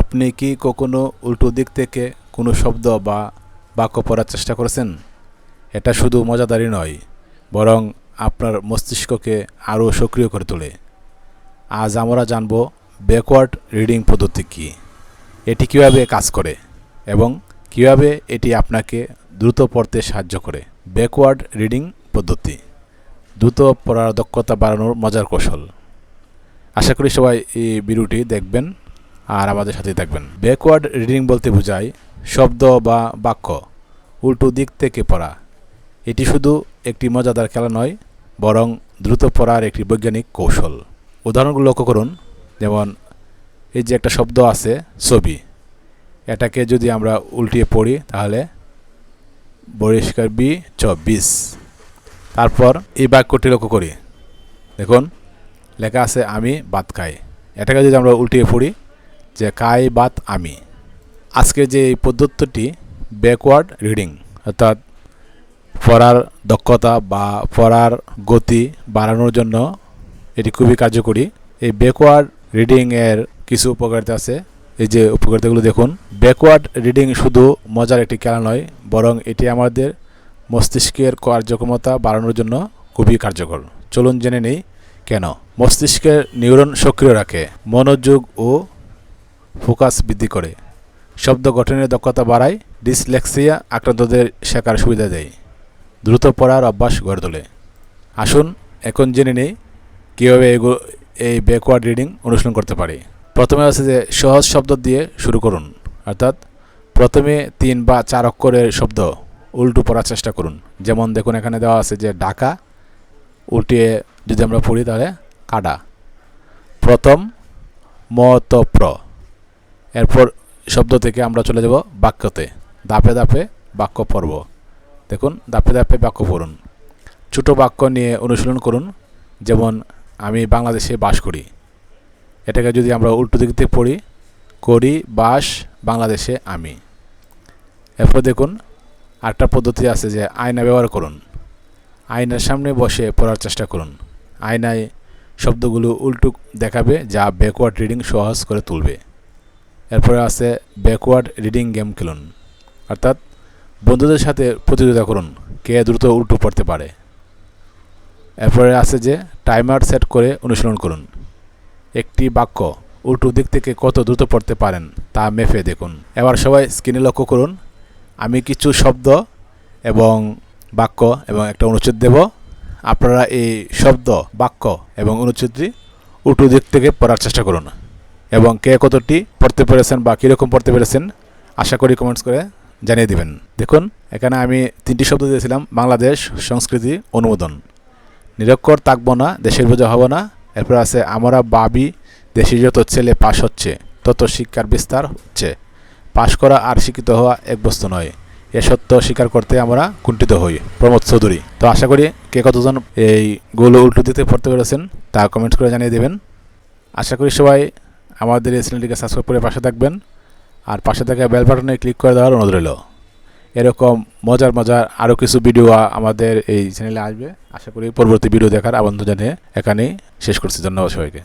আপনি কি কখনো উল্টো দিক থেকে কোনো শব্দ বা বাক্য পড়ার চেষ্টা করেছেন? এটা শুধু মজাদারই নয়, বরং আপনার মস্তিষ্ককে আরও সক্রিয় করে তোলে। আজ আমরা জানব ব্যাকওয়ার্ড রিডিং পদ্ধতি কী, এটি কীভাবে কাজ করে এবং কীভাবে এটি আপনাকে দ্রুত পড়তে সাহায্য করে। ব্যাকওয়ার্ড রিডিং পদ্ধতি, দ্রুত পড়ার দক্ষতা বাড়ানোর মজার কৌশল। আশা করি সবাই এই ভিডিওটি দেখবেন। আর আমাদের সাথেই থাকবেন। ব্যাকওয়ার্ড রিডিং বলতে বোঝায় শব্দ বা বাক্য, উল্টো দিক থেকে পড়া। এটি শুধু একটি মজাদার খেলা নয়, বরং দ্রুত পড়ার একটি বৈজ্ঞানিক কৌশল। উদাহরণগুলো লক্ষ্য করুন, যেমন, এই যে একটা শব্দ আছে, ছবি। এটাকে যদি আমরা উল্টিয়ে পড়ি, তাহলে বরিষ্কার বি চব্বিশ তারপর এই বাক্যটি লক্ষ্য করি। দেখুন, লেখা আছে, আমি ভাত খাই। এটাকে যদি আমরা উল্টিয়ে পড়ি যে খাই বাত আমি। আজকে যে এই পদ্ধতিটি ব্যাকওয়ার্ড রিডিং অর্থাৎ পড়ার দক্ষতা বা পড়ার গতি বাড়ানোর জন্য এটি খুবই কার্যকরী। এই ব্যাকওয়ার্ড রিডিংয়ের কিছু উপকারিতা আছে। এই যে উপকারিতাগুলো দেখুন। ব্যাকওয়ার্ড রিডিং শুধু মজার একটি খেলা নয়, বরং এটি আমাদের মস্তিষ্কের কার্যক্ষমতা বাড়ানোর জন্য খুবই কার্যকর। চলুন জেনে নেই কেন। মস্তিষ্কের নিউরন সক্রিয় রাখে। মনোযোগ ও ফোকাস বৃদ্ধি করে। শব্দ গঠনের দক্ষতা বাড়ায়, ডিসলেক্সিয়া আক্রান্তদের শেখার সুবিধা দেয়। দ্রুত পড়ার অভ্যাস গড়ে তোলে। আসুন, এখন জেনে নেই কীভাবে এগুলো এই ব্যাকওয়ার্ড রিডিং অনুশীলন করতে পারি। প্রথমে আছে যে, সহজ শব্দ দিয়ে শুরু করুন। অর্থাৎ, প্রথমে তিন বা চার অক্ষরের শব্দ উল্টো পড়ার চেষ্টা করুন। যেমন দেখুন এখানে দেওয়া আছে যে ডাকা উল্টিয়ে যদি আমরা পড়ি তাহলে কাডা প্রথম, মতপ্র। এরপর শব্দ থেকে আমরা চলে যাব বাক্যতে। দাপে দাপে বাক্য পড়ব দেখুন দাপে দাপে বাক্য পড়ুন। ছোটো বাক্য নিয়ে অনুশীলন করুন। যেমন, আমি বাংলাদেশে বাস করি। এটাকে যদি আমরা উল্টো দিক থেকে পড়ি, করি, বাস, বাংলাদেশে আমি। এরপর দেখুন, আরেকটা পদ্ধতি আছে যে আয়না ব্যবহার করুন। আয়নার সামনে বসে পড়ার চেষ্টা করুন। আয়নায় শব্দগুলো উল্টো দেখাবে যা ব্যাকওয়ার্ড রিডিং সহজ করে তুলবে। এরপরে আছে ব্যাকওয়ার্ড রিডিং গেম খেলুন। অর্থাৎ বন্ধুদের সাথে প্রতিযোগিতা করুন, কে দ্রুত উল্টো পড়তে পারে। এরপরে আছে যে টাইমার সেট করে অনুশীলন করুন। একটি বাক্য উল্টো দিক থেকে কত দ্রুত পড়তে পারেন তা মেপে দেখুন। এবার সবাই স্ক্রিনে লক্ষ্য করুন, আমি কিছু শব্দ এবং বাক্য এবং একটা অনুচ্ছেদ দেব। আপনারা এই শব্দ, বাক্য এবং অনুচ্ছেদটি উল্টো দিক থেকে পড়ার চেষ্টা করুন। এবং কে কতটি পড়তে পেরেছেন বা কীরকম পড়তে পেরেছেন, আশা করি কমেন্টস করে জানিয়ে দিবেন। দেখুন, এখানে আমি তিনটি শব্দ দিয়েছিলাম, বাংলাদেশ সংস্কৃতি অনুমোদন। নিরক্ষর থাকব না, দেশের বোঝা হব না। এরপর আছে, আমরা বাবি, দেশে যত ছেলে পাশ হচ্ছে, তত শিক্ষার বিস্তার হচ্ছে। পাশ করা আর শিক্ষিত হওয়া এক বস্তু নয়। এ সত্য স্বীকার করতে আমরা কুণ্ঠিত হই। প্রমোদ চৌধুরী। তো আশা করি কে কতজন এই গোল উল্টো দিতে পড়তে পেরেছেন, তা কমেন্ট করে জানিয়ে দেবেন। আশা করি সবাই আমাদের এই চ্যানেলটিকে সাবস্ক্রাইব করে পাশে থাকবেন। আর পাশে থাকা বেল বাটনে ক্লিক করে দেওয়ার অনুরোধ রইল। এরকম মজার মজার আরও কিছু ভিডিও আমাদের এই চ্যানেলে আসবে। আশা করি পরবর্তী ভিডিও দেখার আমন্ত্রণ জানিয়ে এখানেই শেষ করছি। ধন্যবাদ সবাইকে।